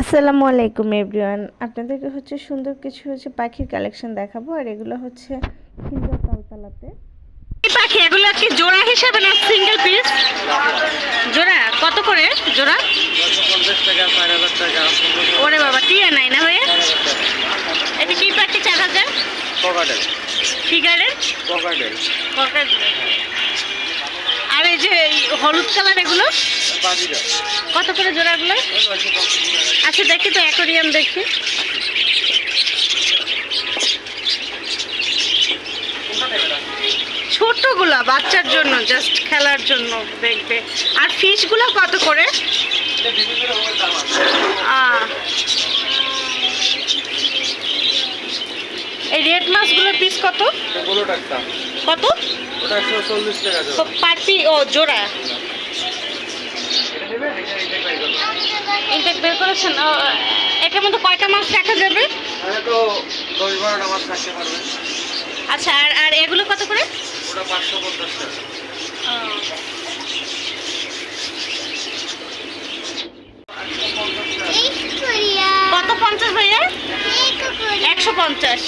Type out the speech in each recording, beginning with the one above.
আসসালামু আলাইকুম এভরিওয়ান। আপনাদেরকে হচ্ছে সুন্দর কিছু হচ্ছে পাখির কালেকশন দেখাবো আর এগুলো হচ্ছে খিলগা তালতলাতে। এই পাখি এগুলো কি জোড়া হিসাবে না সিঙ্গেল পিস জোড়া? কত করে জোড়া? ওরে বাবা টিয়া নাই না ভাইয়া এটা কি পাখি চার হাজার? ফিগারের আর এই যে এই হলুদ কালার এগুলো? কত করে জোড়াগুলো? আচ্ছা দেখি তো অ্যাকোরিয়াম দেখি। ছোটগুলা বাচ্চার জন্য জাস্ট খেলার জন্য দেখবে। আর ফিশগুলো কত করে? এই রেড পিস কত? কত? ওটা একশো চল্লিশ টাকা তো পার পি ও জোড়া। ইনটেক বের করেছেন? এটার মধ্যে কয়টা মাছ রাখা যাবে? তো দশ বারোটা মাছ থাকতে পারবে। আচ্ছা আর আর এগুলো কত করে? ওটা পাঁচশো পঞ্চাশ টাকা। কত পঞ্চাশ ভাইয়া? একশো পঞ্চাশ।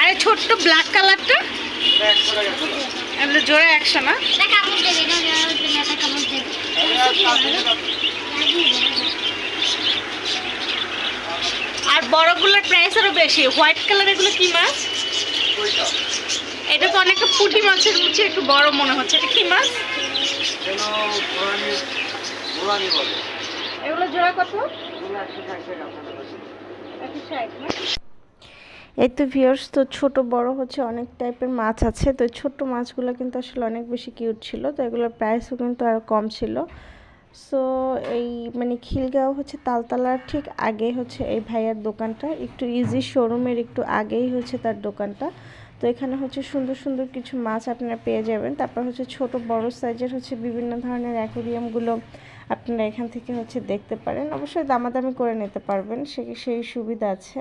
আর ছোট্ট ব্ল্যাক কালারটা জোড়া একশো না? আর বড়গুলোর প্রাইস আরও বেশি। হোয়াইট কালার এগুলো কি মাছ? এটা তো অনেকটা পুঁটি মাছের মুছে একটু বড় মনে হচ্ছে। এটা কি মাছ? এই তো ভিউয়ার্স তো ছোট বড় হচ্ছে, অনেক টাইপের মাছ আছে। তো ছোট মাছগুলো কিন্তু আসলে অনেক বেশি কিউট ছিল, তো এগুলোর প্রাইসও কিন্তু আর কম ছিল। সো এই মানে খিলগাঁও হচ্ছে তালতলার ঠিক আগে হচ্ছে এই ভাইয়ার দোকানটা। একটু ইজি শোরুমের একটু আগেই হচ্ছে তার দোকানটা। তো এখানে হচ্ছে সুন্দর সুন্দর কিছু মাছ আপনারা পেয়ে যাবেন। তারপর হচ্ছে ছোট, বড় সাইজের হচ্ছে বিভিন্ন ধরনের অ্যাকোরিয়ামগুলো আপনারা এখান থেকে হচ্ছে দেখতে পারেন। অবশ্যই দামাদামি করে নিতে পারবেন, সে, সেই সুবিধা আছে।